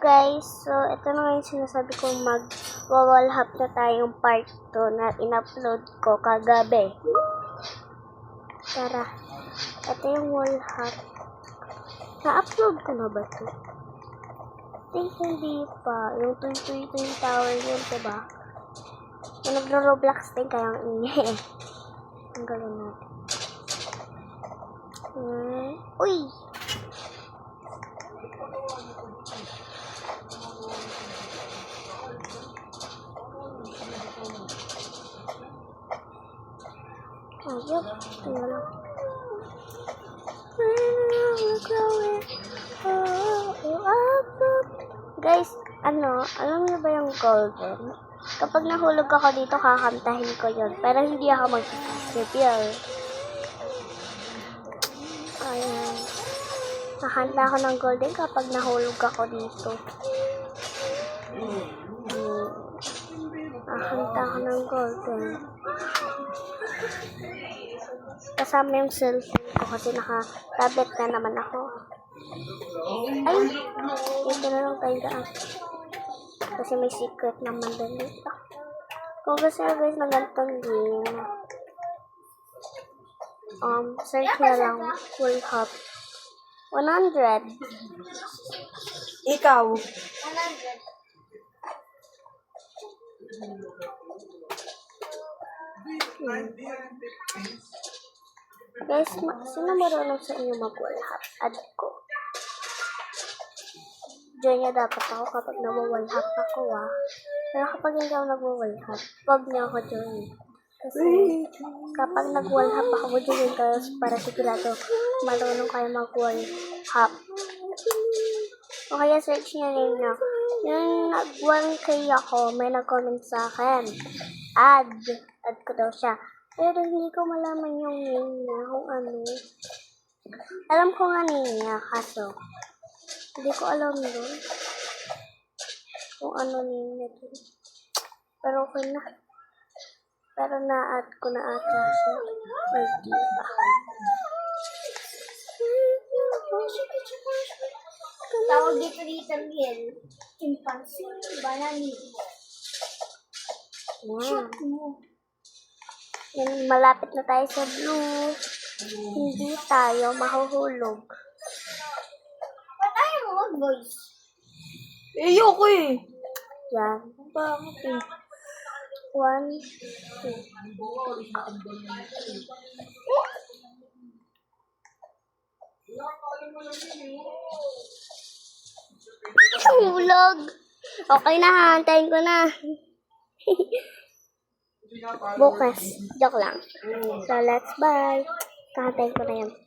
guys, so ito na nga yung sinasabi kong mag-wall hop na tayong part 2 na in-upload ko kagabi. Tara, ito yung wall hop. Na-upload ko na ba ito? think hindi pa. Yung Tuy Tuy Tuy Tower yun, diba? Yung nagro-roblox din kaya ang ingay. Ang galing natin. Hmm. Uy! Tingnan lang. Guys, ano, alam niyo ba yung golden? Kapag nahulog ako dito, kakantahin ko yon Pero hindi ako mag-disappear. Ayan. Kakanta ako ng golden kapag nahulog ako dito. Hmm. Kakanta ako ng golden. Kasama yung cellphone ko kasi naka-tablet na naman ako. Ay! Dito na lang tayo daan. Kasi may secret naman din dito. Kung gusto nyo guys ng ganitong game, um, search na lang full hop. 100. Ikaw. 100. Hmm. Guys, sino marunong sa inyo mag-wall hop? Add ko. Join niya dapat ako kapag nag-wall hop ako ah. Pero kapag hindi ako nag-wall hop, wag niyo ako join. Kasi kapag nag-wall hop ako, join kayo para sigurado marunong kayo mag-wall hop. O kaya search niya ninyo. Yung nag-1k ako, may nag-comment sa akin. Add. Add ko daw siya. Pero hindi ko malaman yung name niya kung ano. Alam ko nga niya, kaso hindi ko alam yun. Kung ano name niya dun. Pero okay na. Pero na-add ko na ata siya. Or di pa. Tawag dito dito Miel. Chimpanzee, banani. Yan. Yan, malapit na tayo sa blue. Hindi tayo mahuhulog. Ba't ayaw mo mag-voice? Eh, ayoko eh. Yan. Bakit eh? One, two. Hulog! Okay na, hantayin ko na. Bukas. Joke lang. So, let's bye. Kahantayin ko na yan.